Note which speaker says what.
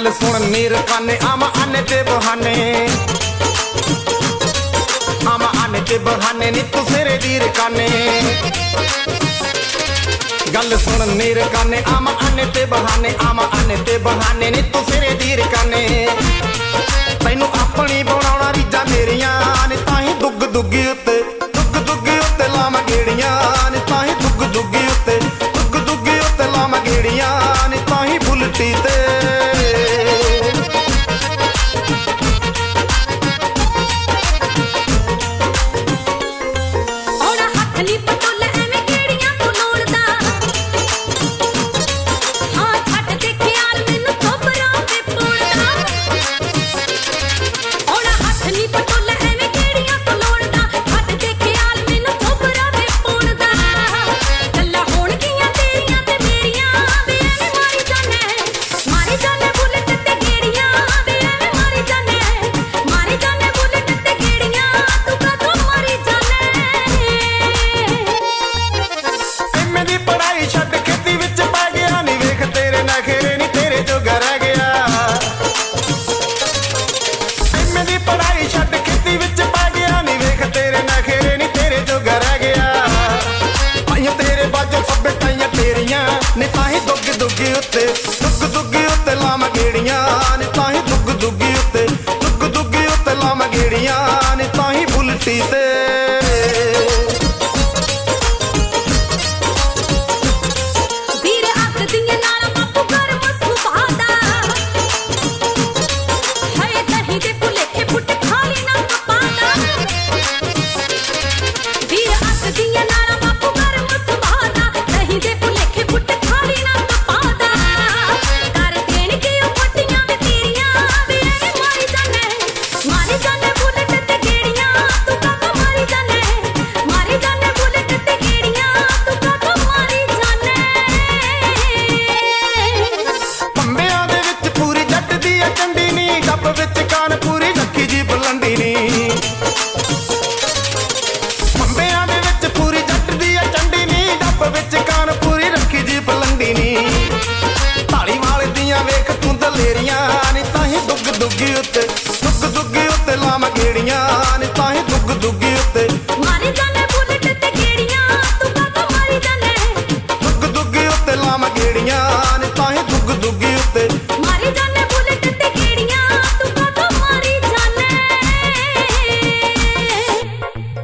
Speaker 1: ਗੱਲ ਸੁਣ ਮੇਰ ਕਾਨੇ ਆਮ ਆਨੇ ਤੇ ਬਹਾਨੇ। ਆਮ ਆਨੇ ਤੇ ਬਹਾਨੇ ਨੀ ਤੂੰ ਵੀਰ ਕਾਨੇ। ਗੱਲ ਸੁਣ ਮੇਰ ਕਾਨੇ ਆਮ ਆਨੇ ਤੇ ਬਹਾਨੇ, ਆਮ ਆਨੇ ਤੇ ਬਹਾਨੇ ਨੀ ਤੂੰ ਸਿਰੇ ਵੀਰ ਕਾਨੇ। ਤੈਨੂੰ ਆਪਣੀ ਬਣਾਉਣਾ ਰੀਜਾਂ ਮੇਰੀਆਂ ਨੇ, ਤਾਂ ਹੀ ਦੁੱਗ ਦੁੱਗੀ ਉੱਤੇ, ਦੁੱਗ ਦੁੱਗੀ ਉੱਤੇ ਲਾਮ ਗੇੜੀਆਂ ਨੇ, ਤਾਂ ਹੀ ਦੁੱਗ ਦੁੱਗੀ ਉੱਤੇ, ਦੁੱਗ ਦੁੱਗੀ ਉੱਤੇ ਲਾਮ ਗੇੜੀਆਂ ਨੇ, ਤਾਂ ਹੀ ਬੁਲਟੀ